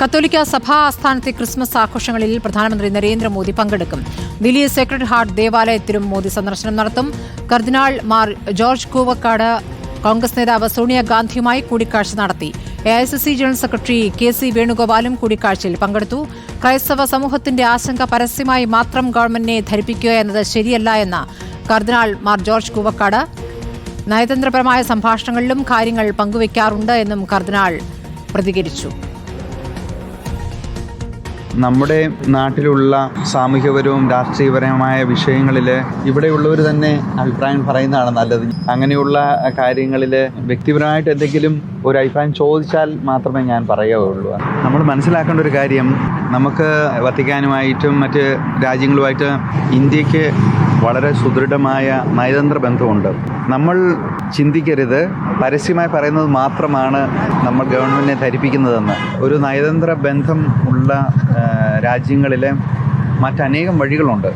കത്തോലിക്ക സഭാ ആസ്ഥാനത്തെ ക്രിസ്മസ് ആഘോഷങ്ങളിൽ പ്രധാനമന്ത്രി നരേന്ദ്രമോദി പങ്കെടുക്കും. ദില്ലി സെക്രട്ടറി ഹാർട്ട് ദേവാലയത്തിലും മോദി സന്ദർശനം നടത്തും. കർദിനാൾ മാർ ജോർജ് കൂവക്കാട് കോൺഗ്രസ് നേതാവ് സോണിയാഗാന്ധിയുമായി കൂടിക്കാഴ്ച നടത്തി. A I C C general secretary K C വേണുഗോപാലും കൂടിക്കാഴ്ചയിൽ പങ്കെടുത്തു. ക്രൈസ്തവ സമൂഹത്തിന്റെ ആശങ്ക പരസ്യമായി മാത്രം ഗവൺമെന്റിനെ ധരിപ്പിക്കുക എന്നത് ശരിയല്ല എന്ന് കർദിനാൾ മാർ ജോർജ് കൂവക്കാട് നയതന്ത്രപരമായ സംഭാഷണങ്ങളിലും കാര്യങ്ങൾ പങ്കുവയ്ക്കാറുണ്ട് എന്നും കർദിനാൾ പ്രതികരിച്ചു. നമ്മുടെ നാട്ടിലുള്ള സാമൂഹ്യപരവും രാഷ്ട്രീയപരവുമായ വിഷയങ്ങളിൽ ഇവിടെയുള്ളവർ തന്നെ അഭിപ്രായം പറയുന്നതാണ് നല്ലത്. അങ്ങനെയുള്ള കാര്യങ്ങളിൽ വ്യക്തിപരമായിട്ട് എന്തെങ്കിലും ഒരു അഭിപ്രായം ചോദിച്ചാൽ മാത്രമേ ഞാൻ പറയുകയുള്ളൂ. നമ്മൾ മനസ്സിലാക്കേണ്ട ഒരു കാര്യം നമുക്ക് വത്തിക്കാനുമായിട്ടും മറ്റ് രാജ്യങ്ങളുമായിട്ട് ഇന്ത്യയ്ക്ക് വളരെ സുദൃഢമായ നയതന്ത്ര ബന്ധമുണ്ട്. നമ്മൾ ചിന്തിക്കരുത്. പരസ്യമായി പറയുന്നത് മാത്രമാണ് നമ്മൾ ഗവൺമെന്റിനെ ധരിപ്പിക്കുന്നതെന്ന്. ഒരു നയതന്ത്ര ബന്ധം ഉള്ള രാജ്യങ്ങളിലെ മറ്റനേകം വഴികളുണ്ട്.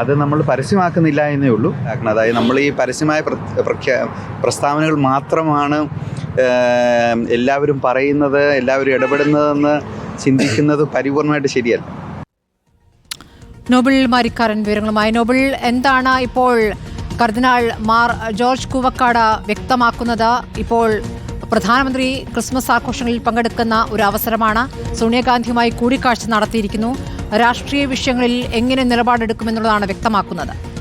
അത് നമ്മൾ പരസ്യമാക്കുന്നില്ല എന്നേ ഉള്ളൂ. അതായത് നമ്മൾ ഈ പരസ്യമായ പ്രഖ്യാ പ്രസ്താവനകൾ മാത്രമാണ് എല്ലാവരും പറയുന്നത് എല്ലാവരും ഇടപെടുന്നതെന്ന് ചിന്തിക്കുന്നത് പരിപൂർണമായിട്ട് ശരിയല്ല. നോബിൾ മാരിക്കാരൻ വിവരങ്ങളുമായി. നോബിൾ എന്താണ് ഇപ്പോൾ കർദിനാൾ മാർ ജോർജ് കൂവക്കാട് വ്യക്തമാക്കുന്നത്? ഇപ്പോൾ പ്രധാനമന്ത്രി ക്രിസ്മസ് ആഘോഷങ്ങളിൽ പങ്കെടുക്കുന്ന ഒരു അവസരമാണ് സോണിയാഗാന്ധിയുമായി കൂടിക്കാഴ്ച നടത്തിയിരിക്കുന്നു. രാഷ്ട്രീയ വിഷയങ്ങളിൽ എങ്ങനെ നിലപാടെടുക്കുമെന്നുള്ളതാണ് വ്യക്തമാക്കുന്നത്.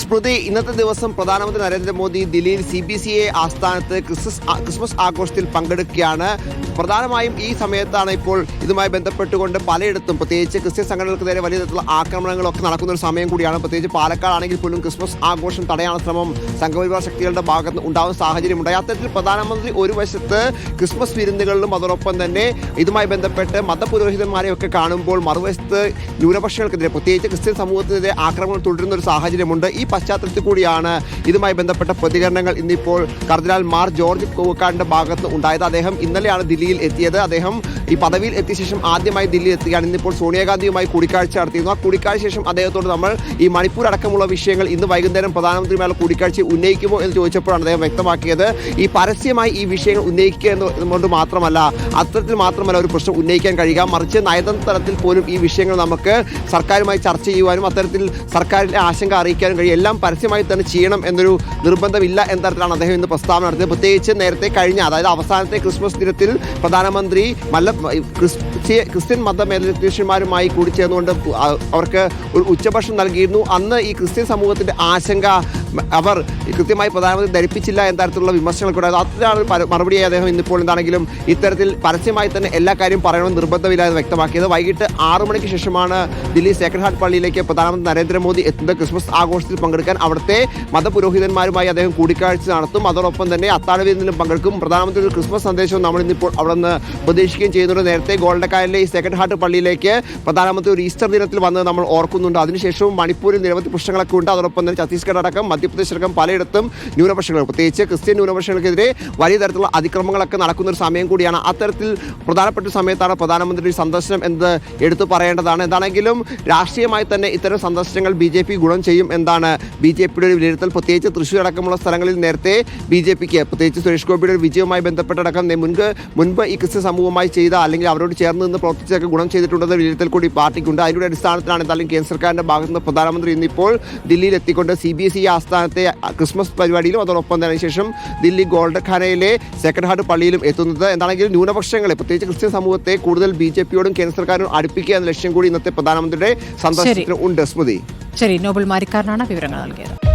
സ്മൃതി ഇന്നത്തെ ദിവസം പ്രധാനമന്ത്രി നരേന്ദ്രമോദി ദില്ലിയിൽ സി ബി സി എ ആസ്ഥാനത്ത് ക്രിസ്മസ് ക്രിസ്മസ് ആഘോഷത്തിൽ പങ്കെടുക്കുകയാണ്. പ്രധാനമായും ഈ സമയത്താണ് ഇപ്പോൾ ഇതുമായി ബന്ധപ്പെട്ടുകൊണ്ട് പലയിടത്തും പ്രത്യേകിച്ച് ക്രിസ്ത്യൻ സംഘടനകൾക്ക് നേരെ വലിയ തരത്തിലുള്ള ആക്രമണങ്ങളൊക്കെ നടക്കുന്ന ഒരു സമയം കൂടിയാണ്. പ്രത്യേകിച്ച് പാലക്കാടാണെങ്കിൽ പോലും ക്രിസ്മസ് ആഘോഷം തടയാനുള്ള ശ്രമം സംഘപരിവാർ ശക്തികളുടെ ഭാഗത്ത് ഉണ്ടാകുന്ന സാഹചര്യമുണ്ടായി അത്തരത്തിൽ പ്രധാനമന്ത്രി ഒരു വശത്ത് ക്രിസ്മസ് വിരുന്നുകളിലും അതോടൊപ്പം തന്നെ ഇതുമായി ബന്ധപ്പെട്ട് മതപുരോഹിതന്മാരെയൊക്കെ കാണുമ്പോൾ മറുവശത്ത് ന്യൂനപക്ഷങ്ങൾക്കെതിരെ പ്രത്യേകിച്ച് ക്രിസ്ത്യൻ സമൂഹത്തിനെതിരെ ആക്രമണം തുടരുന്ന ഒരു സാഹചര്യമുണ്ട്. ഈ പശ്ചാത്തലത്തിൽ കൂടിയാണ് ഇതുമായി ബന്ധപ്പെട്ട പ്രതികരണങ്ങൾ ഇന്നിപ്പോൾ കർദിനാൾ മാർ ജോർജ് കോവക്കാടിന്റെ ഭാഗത്ത് ഉണ്ടായത്. അദ്ദേഹം ഇന്നലെയാണ് ദില്ലിയിൽ എത്തിയത്. അദ്ദേഹം ഈ പദവിയിൽ എത്തിയ ശേഷം ആദ്യമായി ദില്ലിയിൽ എത്തുകയാണ്. ഇന്നിപ്പോൾ സോണിയാഗാന്ധിയുമായി കൂടിക്കാഴ്ച നടത്തിയിരുന്നു. ആ കൂടിക്കാഴ്ച ശേഷം അദ്ദേഹത്തോട് നമ്മൾ ഈ മണിപ്പൂർ അടക്കമുള്ള വിഷയങ്ങൾ ഇന്ന് വൈകുന്നേരം പ്രധാനമന്ത്രിയുമായുള്ള കൂടിക്കാഴ്ച ഉന്നയിക്കുമോ എന്ന് ചോദിച്ചപ്പോഴാണ് അദ്ദേഹം വ്യക്തമാക്കിയത്. ഈ പരസ്യമായി ഈ വിഷയങ്ങൾ ഉന്നയിക്കുക എന്നുകൊണ്ട് മാത്രമല്ല അത്തരത്തിൽ മാത്രമല്ല ഒരു പ്രശ്നം ഉന്നയിക്കാൻ കഴിയുക. മറിച്ച് നയതന്ത്ര തലത്തിൽ പോലും ഈ വിഷയങ്ങൾ നമുക്ക് സർക്കാരുമായി ചർച്ച ചെയ്യുവാനും അത്തരത്തിൽ സർക്കാരിന്റെ ആശങ്ക അറിയിക്കാനും കഴിയും. എല്ലാം പരസ്യമായി തന്നെ ചെയ്യണം എന്നൊരു നിർബന്ധമില്ല എന്ന തരത്തിലാണ് അദ്ദേഹം ഇന്ന് പ്രസ്താവന നടത്തിയത്. പ്രത്യേകിച്ച് നേരത്തെ കഴിഞ്ഞ അതായത് അവസാനത്തെ ക്രിസ്മസ് ദിനത്തിൽ പ്രധാനമന്ത്രി മല്ല ക്രിസ്ത്യ- ക്രിസ്ത്യൻ മത മേധാവിമാരുമായി കൂടിച്ചേർന്നുകൊണ്ട് അവർക്ക് ഒരു ഉച്ചഭക്ഷണം നൽകിയിരുന്നു. അന്ന് ഈ ക്രിസ്ത്യൻ സമൂഹത്തിന്റെ ആശങ്ക അവർ കൃത്യമായി പ്രധാനമന്ത്രി ധരിപ്പിച്ചില്ല എന്ന തരത്തിലുള്ള വിമർശനങ്ങൾ കൂടെ. അത്രയാണ് മറുപടിയായി അദ്ദേഹം ഇന്നിപ്പോൾ എന്താണെങ്കിലും ഇത്തരത്തിൽ പരസ്യമായി തന്നെ എല്ലാ കാര്യവും പറയണമെന്ന് നിർബന്ധമില്ല എന്ന് വ്യക്തമാക്കിയത്. വൈകിട്ട് ആറു മണിക്ക് ശേഷമാണ് ദില്ലി സേക്രഡ് ഹാർട്ട് പള്ളിയിലേക്ക് പ്രധാനമന്ത്രി നരേന്ദ്രമോദി എത്തുന്നത്. ക്രിസ്മസ് ആഘോഷത്തിൽ പങ്കെടുക്കാൻ അവിടുത്തെ മതപുരോഹിതന്മാരുമായി അദ്ദേഹം കൂടിക്കാഴ്ച നടത്തും. അതോടൊപ്പം തന്നെ അത്താഴവിരുന്നിലും പങ്കെടുക്കും. പ്രധാനമന്ത്രി ഒരു ക്രിസ്മസ് സന്ദേശവും നമ്മൾ ഇന്നിപ്പോൾ അവിടെ നിന്ന് ഉപദേശിക്കുകയും ചെയ്യുന്നുണ്ട് നേരത്തെ ഗോൾഡക്കായലിലെ ഈ സെക്കൻഡ് ഹാർട്ട് പള്ളിയിലേക്ക് പ്രധാനമന്ത്രി ഒരു ഈസ്റ്റർ ദിനത്തിൽ വന്ന് നമ്മൾ ഓർക്കുന്നുണ്ട്. അതിനുശേഷവും മണിപ്പൂരിൽ നിരവധി പ്രശ്നങ്ങളൊക്കെ ഉണ്ട്. അതോടൊപ്പം തന്നെ ഛത്തീസ്ഗഡ് അടക്കം മധ്യപ്രദേശ് അടക്കം പലയിടത്തും ന്യൂനപക്ഷങ്ങൾ പ്രത്യേകിച്ച് ക്രിസ്ത്യൻ ന്യൂനപക്ഷങ്ങൾക്കെതിരെ വലിയ തരത്തിലുള്ള അതിക്രമങ്ങളൊക്കെ നടക്കുന്ന ഒരു സമയം കൂടിയാണ്. അത്തരത്തിൽ പ്രധാനപ്പെട്ട സമയത്താണ് പ്രധാനമന്ത്രി സന്ദർശനം എന്ന് എടുത്തു പറയേണ്ടതാണ്. എന്താണെങ്കിലും രാഷ്ട്രീയമായി തന്നെ ഇത്തരം സന്ദർശനങ്ങൾ ബി ഗുണം ചെയ്യും എന്താണ് ബി ജെ പിയുടെ ഒരു വിലയിരുത്തൽ. പ്രത്യേകിച്ച് തൃശ്ശൂർ അടക്കമുള്ള സ്ഥലങ്ങളിൽ നേരത്തെ ബി ജെ പിക്ക് പ്രത്യേകിച്ച് സുരേഷ് ഗോപിയുടെ ഒരു വിജയവുമായി ബന്ധപ്പെട്ടടക്കം മുൻപ് മുൻപ് ഈ ക്രിസ്ത്യൻ സമൂഹമായി ചെയ്ത അല്ലെങ്കിൽ അവരോട് ചേർന്ന് നിന്ന് പ്രവർത്തിച്ചൊക്കെ ഗുണം ചെയ്തിട്ടുണ്ടെന്ന വിലയിരുത്തൽ കൂടി പാർട്ടിക്കുണ്ട്. അതിന്റെ അടിസ്ഥാനത്തിലാണ് എന്തായാലും കേന്ദ്ര സർക്കാരിന്റെ ഭാഗത്ത് നിന്ന് പ്രധാനമന്ത്രി ഇന്നിപ്പോൾ ദില്ലിയിൽ എത്തിക്കൊണ്ട് സി ബി എസ് ഇ ആസ്ഥാനത്തെ ക്രിസ്മസ് പരിപാടിയിലും അതോടൊപ്പം തന്നെ ശേഷം ദില്ലി ഗോൾഡ് ഖാനയിലെ സെക്കൻഡ് ഹാർഡ് പള്ളിയിലും എത്തുന്നത്. എന്താണെങ്കിലും ന്യൂനപക്ഷങ്ങളെ പ്രത്യേകിച്ച് ക്രിസ്ത്യൻ സമൂഹത്തെ കൂടുതൽ ബി ജെ പിയോടും കേന്ദ്ര സർക്കാരും അടുപ്പിക്കുക എന്ന ലക്ഷ്യം കൂടി ഇന്നത്തെ പ്രധാനമന്ത്രിയുടെ സന്ദർശനത്തിന് ഉണ്ട്. സ്മൃതി. ശരി നോബിൾ മാരിക്കാരനാണ് വിവരങ്ങൾ നൽകിയത്.